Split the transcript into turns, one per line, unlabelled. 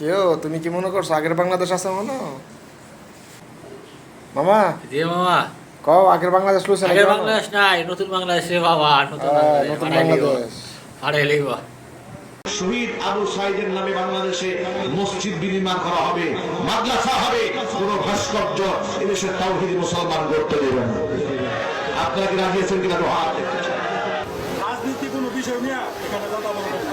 কেউ তুমি কি মনে করছ আগের বাংলাদেশ আছে মনে? মামা
জি মামা।
কও আগের বাংলাদেশ লুছে
আগের বাংলাদেশ নাই নতুন বাংলাদেশ রে বাবা নতুন বাংলাদেশ বানাই লিব।
শহীদ আবু সাইদের নামে বাংলাদেশে মসজিদ বিনির্মাণ করা হবে মাদ্রাসা হবে কোন ভাস্কর্য এদেশে তাওহিদি মুসলমান করতে দেবেন না। আপনারা কি রাজি আছেন কিনা।
রাজনীতি কোনো বিষয় নিয়ে এখানে দাদা বলবেন না।